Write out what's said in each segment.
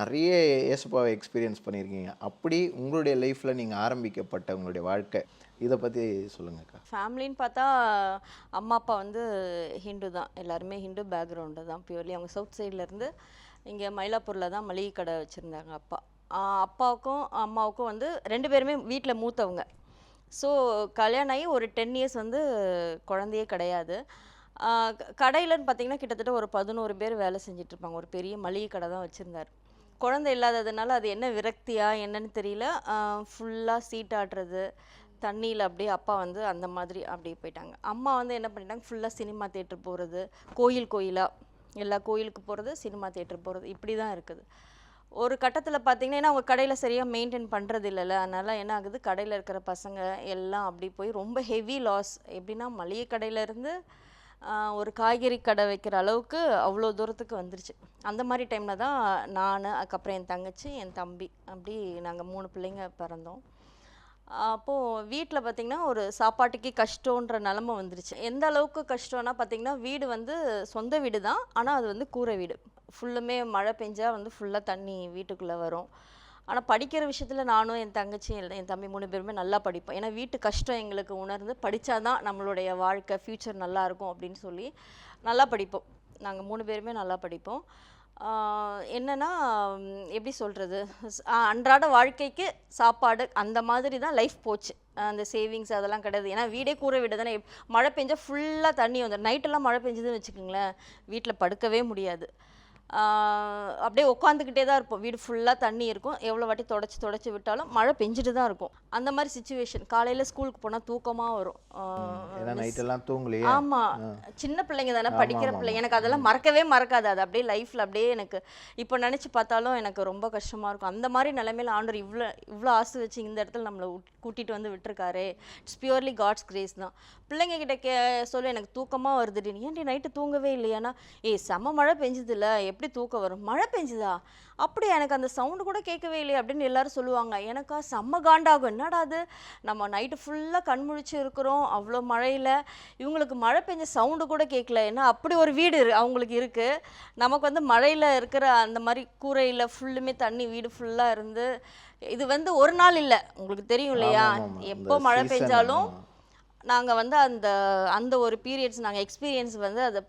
நிறைய ஏசப்பாவை எக்ஸ்பீரியன்ஸ் பண்ணியிருக்கீங்க. அப்படி உங்களுடைய லைஃப்பில் நீங்கள் ஆரம்பிக்கப்பட்ட உங்களுடைய வாழ்க்கை. இதை பற்றி சொல்லுங்கக்கா. ஃபேமிலின்னு பார்த்தா அம்மா அப்பா வந்து ஹிந்து தான். எல்லாருமே ஹிந்து பேக்ரவுண்டு தான். பியூர்லி அவங்க சவுத் சைட்லேருந்து இங்கே மயிலாப்பூரில் தான் மளிகை கடை வச்சுருந்தாங்க அப்பா. அப்பாவுக்கும் அம்மாவுக்கும் வந்து ரெண்டு பேருமே வீட்டில் மூத்தவங்க. ஸோ கல்யாணம் ஆகி ஒரு டென் இயர்ஸ் வந்து குழந்தையே கிடையாது. கடையிலன்னு பார்த்தீங்கன்னா கிட்டத்தட்ட ஒரு பதினோரு பேர் வேலை செஞ்சிட்ருப்பாங்க ஒரு பெரிய மளிகை கடை தான் வச்சுருந்தார். குழந்தை இல்லாததுனால அது என்ன விரக்தியா என்னன்னு தெரியல. ஃபுல்லாக சீட்டாடுறது தண்ணியில் அப்படியே அப்பா வந்து அந்த மாதிரி அப்படியே போயிட்டாங்க. அம்மா வந்து என்ன பண்ணிட்டாங்க ஃபுல்லாக சினிமா தேட்டர் போகிறது கோயில் கோயிலாக எல்லா கோயிலுக்கு போகிறது சினிமா தேட்டர் போகிறது இப்படி தான் இருக்குது. ஒரு கட்டத்தில் பார்த்தீங்கன்னா ஏன்னா அவங்க கடையில் சரியாக மெயின்டைன் பண்ணுறது இல்லைல்ல அதனால் என்ன ஆகுது கடையில் இருக்கிற பசங்க எல்லாம் அப்படி போய் ரொம்ப ஹெவி லாஸ் எப்படின்னா மளிகை கடையிலேருந்து ஒரு காய்கறி கடை வைக்கிற அளவுக்கு அவ்வளோ தூரத்துக்கு வந்துருச்சு. அந்த மாதிரி டைமில் தான் நான் அதுக்கப்புறம் என் தங்கச்சி என் தம்பி அப்படி நாங்கள் மூணு பிள்ளைங்க பிறந்தோம். அப்போது வீட்டில் பார்த்திங்கன்னா ஒரு சாப்பாட்டுக்கே கஷ்டன்ற நிலமை வந்துருச்சு. எந்த அளவுக்கு கஷ்டம்னா பார்த்திங்கன்னா வீடு வந்து சொந்த வீடு தான் ஆனால் அது வந்து கூரை வீடு. ஃபுல்லுமே மழை பெஞ்சால் வந்து ஃபுல்லாக தண்ணி வீட்டுக்குள்ளே வரும். ஆனால் படிக்கிற விஷயத்தில் நானும் என் தங்கச்சி என் என் தம்பி மூணு பேருமே நல்லா படிப்போம். ஏன்னா வீட்டு கஷ்டம் எங்களுக்கு உணர்ந்து படித்தா தான் நம்மளுடைய வாழ்க்கை ஃப்யூச்சர் நல்லாயிருக்கும் அப்படின்னு சொல்லி நல்லா படிப்போம். நாங்கள் மூணு பேருமே நல்லா படிப்போம். என்னன்னா எப்படி சொல்கிறது அன்றாட வாழ்க்கைக்கு சாப்பாடு அந்த மாதிரி தான் லைஃப் போச்சு. அந்த சேவிங்ஸ் அதெல்லாம் கிடையாது. ஏன்னா வீடே கூரை வீடு தானே மழை பெஞ்சால் ஃபுல்லாக தண்ணி வந்துடும் நைட்டெல்லாம் மழை பெஞ்சதுன்னு வச்சுக்கோங்களேன். வீட்டில் படுக்கவே முடியாது. அப்படியே உட்காந்துக்கிட்டே தான் இருப்போம். வீடு ஃபுல்லாக தண்ணி இருக்கும். எவ்வளோ வாட்டி தொடச்சி தொடச்சி விட்டாலும் மழை பெஞ்சிட்டு தான் இருக்கும். அந்த மாதிரி சுச்சுவேஷன் காலையில் ஸ்கூலுக்கு போனால் தூக்கமாக வரும். ஆஹ் ஏன்னா நைட்டெல்லாம் தூங்கலையே. ஆமா. சின்ன பிள்ளைங்க தானே படிக்கிற பிள்ளைங்க எனக்கு அதெல்லாம் மறக்கவே மறக்காது. அது அப்படியே லைஃப்ல அப்படியே எனக்கு இப்போ நினைச்சு பார்த்தாலும் எனக்கு ரொம்ப கஷ்டமா இருக்கும். அந்த மாதிரி நிலைமையில ஆண்டவர் இவ்வளோ இவ்வளோ ஆசை வச்சு இந்த இடத்துல நம்மளை கூட்டிட்டு வந்து விட்டுருக்காரு. இட்ஸ் பியூர்லி காட்ஸ் கிரேஸ் தான். பிள்ளைங்க கிட்ட கே சொல்லி எனக்கு தூக்கமா வருதுடி. ஏன்டி நைட்டு தூங்கவே இல்லையானா ஏய் செம்ம மழை பெஞ்சுதுல எப்படி தூக்கம் வரும்? மழை பெஞ்சுதா? அப்படியா எனக்கு அந்த சவுண்டு கூட கேட்கவே இல்லையே அப்படின்னு எல்லாரும் சொல்லுவாங்க. எனக்கா செம்ம காண்டாகும். என்னடா அது நம்ம நைட்டு ஃபுல்லாக கண் முழிச்சு இருக்கிறோம். அவ்வளோ மழையில். இவங்களுக்கு மழை பெஞ்ச சவுண்டு கூட கேட்கல. ஏன்னா அப்படி ஒரு வீடு அவங்களுக்கு இருக்குது நமக்கு வந்து மழையில் இருக்கிற அந்த மாதிரி கூரையில் ஃபுல்லுமே தண்ணி வீடு ஃபுல்லாக இருந்து இது வந்து ஒரு நாள் இல்லை. உங்களுக்கு தெரியும் இல்லையா. எப்போ மழை பெஞ்சாலும். நாங்கள் வந்து அந்த அந்த ஒரு பீரியட்ஸ் நாங்கள் எக்ஸ்பீரியன்ஸ் வந்து அதை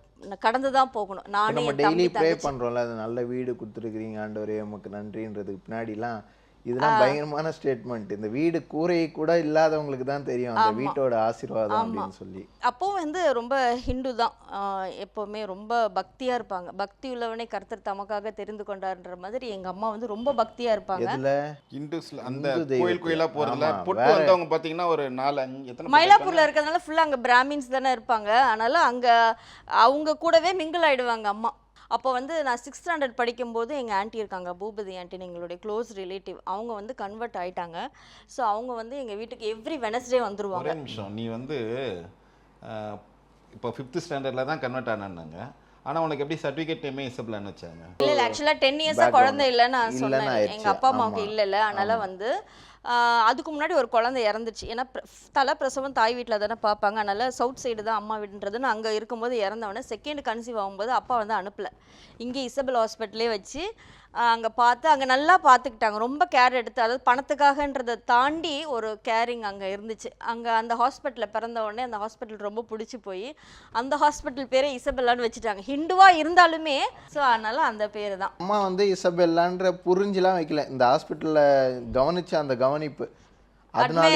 கடந்து தான் போகணும். இப்ப நானே நம்ம என் டெய்லி ப்ரே பண்றோம்ல அது நல்ல வீடு கொடுத்துருக்கீங்க ஆண்டவரே உமக்கு நன்றின்றதுக்கு பின்னாடிலாம் இதெல்லாம் பயங்கரமான ஸ்டேட்மெண்ட் இந்த வீடு கூரை கூட இல்லாதவங்களுக்கு தான் தெரியும் அந்த. வீட்டோட ஆசீர்வாதம். அப்படின்னு சொல்லி. அப்போ வந்து ரொம்ப ஹிந்து தான். எப்பவுமே ரொம்ப பக்தியா இருப்பாங்க. பக்தி உள்ளவனே கர்த்தர் தமக்காக தெரிந்து கொண்டார்ன்ற மாதிரி எங்க அம்மா வந்து ரொம்ப பக்தியா இருப்பாங்க. எதுல? இந்துஸ்ல அந்த கோயில் தெய்வத்துல. கோயிலா போறதுல ஆமா, பொட்டு வந்தவங்க பாத்தீங்கன்னா ஒரு நாலு அஞ்சு எத்தனை மயிலாப்பூர்ல இருக்கிறதுனால ஃபுல்லா அங்க பிராமின்ஸ் தானே இருப்பாங்க. அதனால அங்க அவங்க கூடவே மிங்கிள் ஆயிடுவாங்க அம்மா. அப்போ வந்து நான் சிக்ஸ்த் ஸ்டாண்டர்ட் படிக்கும்போது எங்கள் ஆன்ட்டி இருக்காங்க பூபதி ஆன்ட்டின்னு எங்களுடைய க்ளோஸ் ரிலேட்டிவ் அவங்க வந்து கன்வெர்ட் ஆயிட்டாங்க. ஸோ அவங்க வந்து எங்கள் வீட்டுக்கு எவ்ரி வெனஸ்டே வந்துருவாங்க. நிமிஷம். நீ வந்து இப்போ ஃபிஃப்த் ஸ்டாண்டர்டில் தான் கன்வெர்ட் ஆனாங்க ஆனா உனக்கு எப்படி சர்டிஃபிகேட் நேமே இசபிளான்னு வச்சாங்க? இல்ல இல்ல ஆக்சுவலா டென் இயர்ஸா Background. குழந்தை இல்லைன்னு நான் சொன்னேன். ஆயிடுச்சு. எங்க அப்பா அம்மாவுக்கு ஆமா. இல்ல இல்ல அதனால வந்து அதுக்கு முன்னாடி ஒரு குழந்தை இறந்துச்சு. ஏன்னா பிர- தலை பிரசவம் தாய் வீட்டில் தானே பார்ப்பாங்க. அதனால் சவுத் சைடு தான் அம்மா வீடுன்றதுன்னு அங்கே இருக்கும்போது இறந்தவொடனே செகண்ட் கன்சீவ் ஆகும்போது அப்பா வந்து அனுப்பல. இங்கே இசபெல் ஹாஸ்பிட்டலே வச்சு அங்கே பார்த்து அங்கே நல்லா பார்த்துக்கிட்டாங்க. ரொம்ப கேர் எடுத்து அதாவது பணத்துக்காகன்றதை தாண்டி ஒரு கேரிங் அங்கே இருந்துச்சு. அங்கே அந்த ஹாஸ்பிட்டலில் பிறந்த உடனே அந்த ஹாஸ்பிட்டல் ரொம்ப பிடிச்சி போய் அந்த ஹாஸ்பிட்டல் பேரே இசபெல்லான்னு வச்சுட்டாங்க. ஹிந்துவா இருந்தாலுமே ஸோ அதனால அந்த பேர் தான். அம்மா வந்து இசபெல்லான்ற புரிஞ்சுலாம் வைக்கல. இந்த ஹாஸ்பிட்டல்ல கவனிச்ச அந்த கவனிப்பு. அதனாலே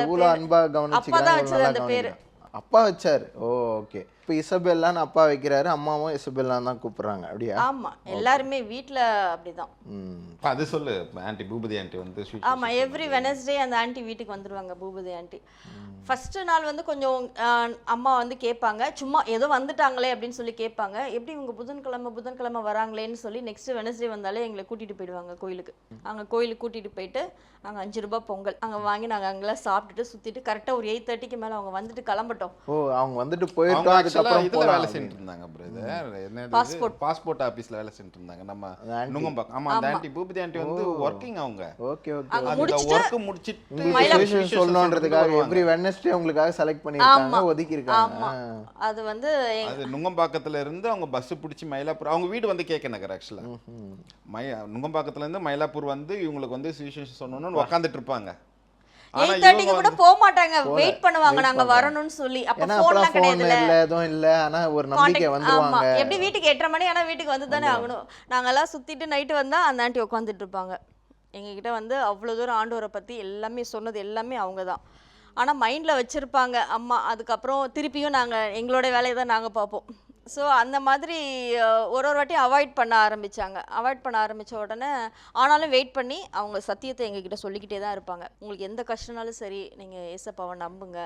இவ்வளோ பேரு. அன்பா அப்பா தான் கவனிச்சுக்கிறாங்க வச்சது இவ்வளோ அந்த நல்லா பேரு. கவனிக்கிறாங்க. அப்பா வச்சாரு. ஓ ஓகே இப்போ இசபெல்லான்னு அப்பா வைக்கிறாரு அம்மாவும் இசபெல்லான்னு தான் கூப்பிடுறாங்க. அப்படியா? ஆமா எல்லாருமே வீட்ல அப்படிதான். ம். அப்ப அது சொல்லு ஆன்ட்டி பூபதி ஆன்ட்டி வந்து sweet ஆமா எவ்ரி வெனஸ்டே அந்த ஆன்ட்டி வீட்டுக்கு வந்துருவாங்க பூபதி ஆன்ட்டி ஃபர்ஸ்ட் நாள் வந்து கொஞ்சம் அம்மா வந்து கேட்பாங்க சும்மா ஏதோ வந்துட்டாங்களே அப்படின்னு சொல்லி கேட்பாங்க. எப்படி இவங்க புதன்கிழமை புதன்கிழமை வராங்களேன்னு சொல்லி நெக்ஸ்ட் வெனஸ்டே வந்தாலே எங்களை கூட்டிட்டு போயிடுவாங்க கோயிலுக்கு. அங்க கோயிலுக்கு கூட்டிட்டு போயிட்டு அங்க அஞ்சு ரூபாய் பொங்கல் அங்க வாங்கி நாங்க அங்கெல்லாம் சாப்பிட்டுட்டு சுத்திட்டு கரெக்டா ஒரு எயிட் தேர்ட்டிக்கு மேல அவங்க வந்துட்டு கிளம்பட்டோம். ஓ அவங்க வந்துட்டு போயிட்டோம் அதுக்கப்புறம் இதுல வேலை. செஞ்சுட்டு இருந்தாங்க பிரதர் என்ன Passport. பாஸ்போர்ட் ஆபீஸ்ல வேலை செஞ்சுட்டு இருந்தாங்க நம்ம. நுங்கம்பாக்கம். ஆமா அந்த ஆண்டி பூபதி ஆண்டி வந்து ஒர்க்கிங் அவங்க. ஓகே ஓகே அந்த முடிச்சுட்டு ஒர்க் முடிச்சிட்டு சொல்லணுன்றதுக்காக எவ்ரி வெட்னஸ்டே உங்களுக்காக செலக்ட் பண்ணிருக்காங்க ஒதுக்கி இருக்காங்க அது வந்து அது நுங்கம்பாக்கத்துல இருந்து அவங்க பஸ் பிடிச்சி மயிலாப்பூர் அவங்க வீடு வந்து கேட்க நகர் ஆக்சுவலா மய நுங்கம்பாக்கத்துல இருந்து மயிலாப்பூர் வந்து இவங்களுக்கு வந்து சுவிசேஷம் சொல்லணும்னு உட்காந்துட்டு இருப்பாங்க. எயிட் தேர்ட்டிக்கு கூட போக மாட்டாங்க வெயிட் பண்ணுவாங்க. நாங்க வரணும்னு சொல்லி. அப்ப போன்லாம் இல்ல எதுவும் இல்ல. ஆனா ஒரு நம்பிக்கை எப்படி வீட்டுக்கு எட்டரை மணி ஆனா வீட்டுக்கு வந்து தானே ஆகணும். நாங்கெல்லாம் சுத்திட்டு நைட்டு வந்தா அந்த ஆண்டி உட்காந்துட்டு இருப்பாங்க. எங்ககிட்ட வந்து அவ்வளோ தூரம் ஆண்டவரை பத்தி எல்லாமே சொன்னது எல்லாமே அவங்க தான் ஆனா மைண்ட்ல வச்சிருப்பாங்க. அம்மா அதுக்கப்புறம் திருப்பியும் நாங்க எங்களோட வேலையை தான் நாங்க பார்ப்போம். ஸோ அந்த மாதிரி ஒரு ஒரு வாட்டியும் அவாய்ட் பண்ண ஆரம்பிச்சாங்க. அவாய்ட் பண்ண ஆரம்பிச்ச உடனே ஆனாலும் வெயிட் பண்ணி அவங்க சத்தியத்தை எங்ககிட்ட சொல்லிக்கிட்டே தான் இருப்பாங்க. உங்களுக்கு எந்த கஷ்டம்னாலும் சரி நீங்க ஏசப்பாவை நம்புங்க.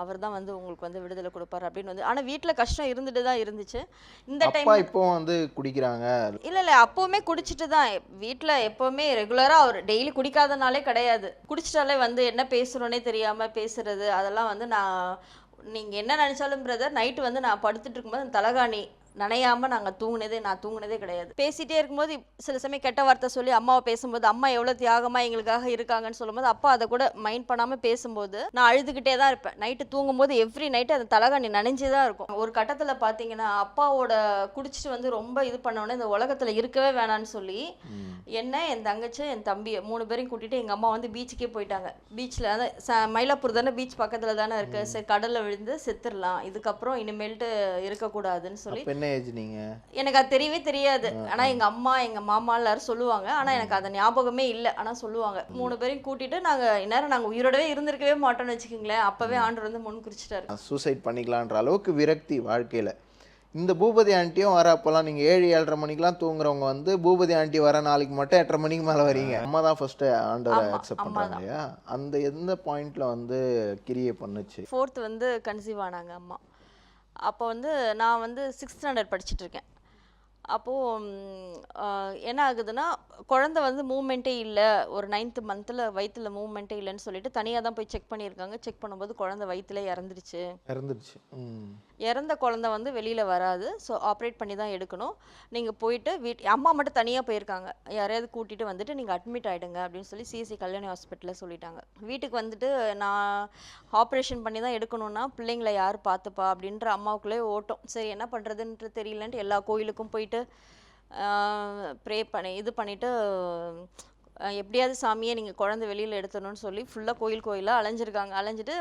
அவர் தான் வந்து உங்களுக்கு வந்து விடுதலை கொடுப்பாரு அப்படின்னு வந்து. ஆனா வீட்ல கஷ்டம் இருந்துட்டு தான் இருந்துச்சு. இந்த டைம் இப்போ வந்து குடிக்கிறாங்க. இல்ல இல்ல. அப்பவுமே குடிச்சிட்டு தான். வீட்ல எப்பவுமே ரெகுலரா அவர் டெய்லி குடிக்காதனாலே கிடையாது. குடிச்சிட்டாலே வந்து என்ன பேசுறோனே தெரியாம பேசுறது அதெல்லாம் வந்து நான் நீங்கள் என்ன நினச்சாலும் பிரதர் நைட்டு வந்து நான் படுத்துட்டு இருக்கும்போது அந்த தலகாணி நனையாம நாங்க தூங்குனதே நான் தூங்குனதே கிடையாது. பேசிட்டே இருக்கும்போது சில சமயம் கெட்ட வார்த்தை சொல்லி அம்மாவை பேசும்போது அம்மா எவ்வளவு தியாகமா எங்களுக்காக இருக்காங்கன்னு சொல்லும்போது அப்பா அதை கூட மைண்ட் பண்ணாம பேசும்போது நான் அழுதுகிட்டே தான் இருப்பேன். நைட்டு தூங்கும்போது எவ்ரி நைட்டு அந்த தலகாணி நனைஞ்சே தான் இருக்கும். ஒரு கட்டத்துல பாத்தீங்கன்னா அப்பாவோட குடிச்சிட்டு வந்து ரொம்ப இது பண்ண உடனே இந்த உலகத்துல இருக்கவே வேணாம்னு சொல்லி என்ன என் தங்கச்சி என் தம்பி மூணு பேரையும் கூட்டிட்டு எங்க அம்மா வந்து பீச்சுக்கே போயிட்டாங்க. பீச்ல வந்து ச- மயிலாப்பூர் தானே பீச் பக்கத்துல தானே இருக்கு. சரி கடல்ல விழுந்து செத்துடலாம். இதுக்கப்புறம் இனிமேல்ட்டு இருக்கக்கூடாதுன்னு சொல்லி என்ன ஏஜ் நீங்க? எனக்கு அது தெரியவே தெரியாது. ஆனா எங்க அம்மா எங்க மாமா எல்லாரும் சொல்லுவாங்க. ஆனா எனக்கு அது ஞாபகமே இல்ல. ஆனா சொல்லுவாங்க. மூணு பேரையும் கூட்டிட்டு நாங்க இந்நேரம் நாங்க உயிரோடவே இருந்திருக்கவே மாட்டோம்னு வச்சுக்கோங்களேன். அப்பவே ஆண்டவர் வந்து முன் குறிச்சிட்டாரு. சூசைட் பண்ணிக்கலான்ற அளவுக்கு விரக்தி வாழ்க்கையில. இந்த பூபதி ஆண்டியும் வர அப்போல்லாம் நீங்க ஏழு ஏழரை மணிக்கெல்லாம் தூங்குறவங்க வந்து பூபதி ஆண்டி வர நாளைக்கு மட்டும் எட்டரை மணிக்கு மேல வரீங்க. அம்மா தான் ஃபர்ஸ்ட் ஆண்டவரை ஆமா, அக்செப்ட் அம்மா பண்றாங்க இல்லையா? அந்த எந்த பாயிண்ட்ல வந்து கிரியை பண்ணுச்சு? ஃபோர்த் வந்து கன்சீவ் ஆனாங்க அம்மா. அப்போ வந்து நான் வந்து சிக்ஸ்த் ஸ்டாண்டர்ட் படிச்சுட்டு இருக்கேன். அப்போது என்ன ஆகுதுன்னா குழந்தை வந்து மூமெண்ட்டே இல்லை. ஒரு நைன்த்து மந்தில் வயித்துல மூமெண்ட்டே இல்லைன்னு சொல்லிட்டு தனியாக தான் போய் செக் பண்ணியிருக்காங்க. செக் பண்ணும்போது குழந்தை வயித்துல இறந்துருச்சு. இறந்துருச்சு. இறந்த குழந்தை வந்து வெளியில் வராது. ஸோ ஆப்ரேட் பண்ணி தான் எடுக்கணும். நீங்கள் போயிட்டு வீட் அம்மா மட்டும் தனியாக போயிருக்காங்க. யாரையாவது கூட்டிகிட்டு வந்துட்டு நீங்கள் அட்மிட் ஆகிடுங்க அப்படின்னு சொல்லி சிஎஸ்சி கல்யாணி ஹாஸ்பிட்டலில் சொல்லிட்டாங்க. வீட்டுக்கு வந்துட்டு நான் ஆப்ரேஷன் பண்ணி தான் எடுக்கணும்னா பிள்ளைங்களை யார் பார்த்துப்பா அப்படின்ற அம்மாவுக்குள்ளே ஓட்டம். சரி என்ன பண்ணுறதுன்ட்டு தெரியலன்ட்டு எல்லா கோயிலுக்கும் போயிட்டு ப்ரே பண்ணி இது பண்ணிவிட்டு எப்படியாவது சாமியை நீங்கள் குழந்தை வெளியில் எடுத்துடணும்னு சொல்லி ஃபுல்லாக கோயில் கோயிலாக அலைஞ்சிருக்காங்க. அலைஞ்சிட்டு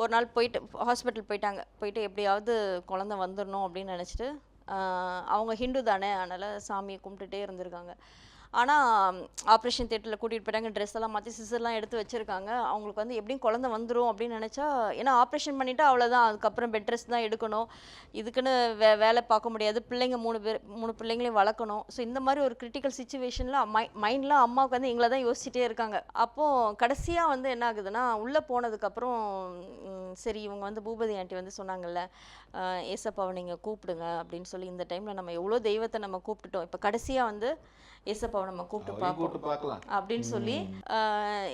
ஒரு நாள் போயிட்டு ஹாஸ்பிட்டல் போயிட்டாங்க. போயிட்டு எப்படியாவது குழந்தை வந்துடணும் அப்படின்னு நினச்சிட்டு அவங்க ஹிந்து தானே அதனால் சாமியை கும்பிட்டுட்டே இருந்திருக்காங்க. ஆனால் ஆப்ரேஷன் தேட்டரில் கூட்டிகிட்டு போயிட்டாங்க ட்ரெஸ் எல்லாம் மாற்றி சிசர்லாம் எடுத்து வச்சுருக்காங்க. அவங்களுக்கு வந்து எப்படியும் குழந்தை வந்துடும் அப்படின்னு நினச்சா ஏன்னா ஆப்ரேஷன் பண்ணிவிட்டு அவ்வளோதான் அதுக்கப்புறம் பெட் ரெஸ்ட் தான் எடுக்கணும். இதுக்குன்னு வே வேலை பார்க்க முடியாது. பிள்ளைங்க மூணு பேர் மூணு பிள்ளைங்களையும் வளர்க்கணும். ஸோ இந்த மாதிரி ஒரு கிரிட்டிக்கல் சுச்சுவேஷனில் மை மைண்ட்லாம் அம்மாவுக்கு வந்து எங்களை தான் யோசிச்சுட்டே இருக்காங்க. அப்போது கடைசியாக வந்து என்ன ஆகுதுன்னா உள்ளே போனதுக்கப்புறம் சரி இவங்க வந்து பூபதி ஆண்டி வந்து சொன்னாங்கல்ல ஏசப்பாவை நீங்கள் கூப்பிடுங்க அப்படின்னு சொல்லி இந்த டைமில் நம்ம எவ்வளோ தெய்வத்தை நம்ம கூப்பிட்டுட்டோம். இப்போ கடைசியாக வந்து ஏசப்பாவை நம்ம கூப்பிட்டு பார்ப்போம். பார்க்கலாம். அப்படின்னு சொல்லி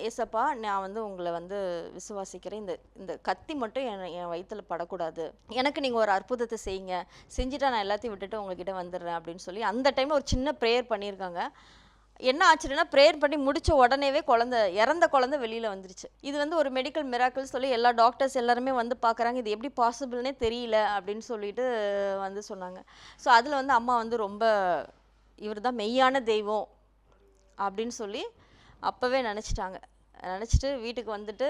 ஏசப்பா நான் வந்து உங்களை வந்து விசுவாசிக்கிறேன். இந்த இந்த கத்தி மட்டும் என் என் வயித்துல படக்கூடாது. எனக்கு நீங்கள் ஒரு அற்புதத்தை செய்யுங்க. செஞ்சுட்டா நான் எல்லாத்தையும் விட்டுட்டு உங்ககிட்ட வந்துடுறேன் அப்படின்னு சொல்லி அந்த டைமில் ஒரு சின்ன ப்ரேயர் பண்ணியிருக்காங்க. என்ன ஆச்சுன்னா ப்ரேயர் பண்ணி முடிச்ச உடனேவே குழந்தை இறந்த குழந்தை வெளியில வந்துருச்சு. இது வந்து ஒரு மெடிக்கல் மிராக்கிள் சொல்லி எல்லா டாக்டர்ஸ் எல்லாருமே வந்து பார்க்குறாங்க. இது எப்படி பாசிபிள்னே தெரியல அப்படின்னு சொல்லிட்டு வந்து சொன்னாங்க. ஸோ அதில் வந்து அம்மா வந்து ரொம்ப இவர் தான் மெய்யான தெய்வம். அப்படின்னு சொல்லி அப்போவே நினச்சிட்டாங்க. நினச்சிட்டு வீட்டுக்கு வந்துட்டு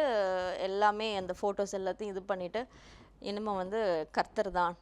எல்லாமே அந்த ஃபோட்டோஸ் எல்லாத்தையும் இது பண்ணிவிட்டு இனிமே வந்து கர்த்தர் தான்.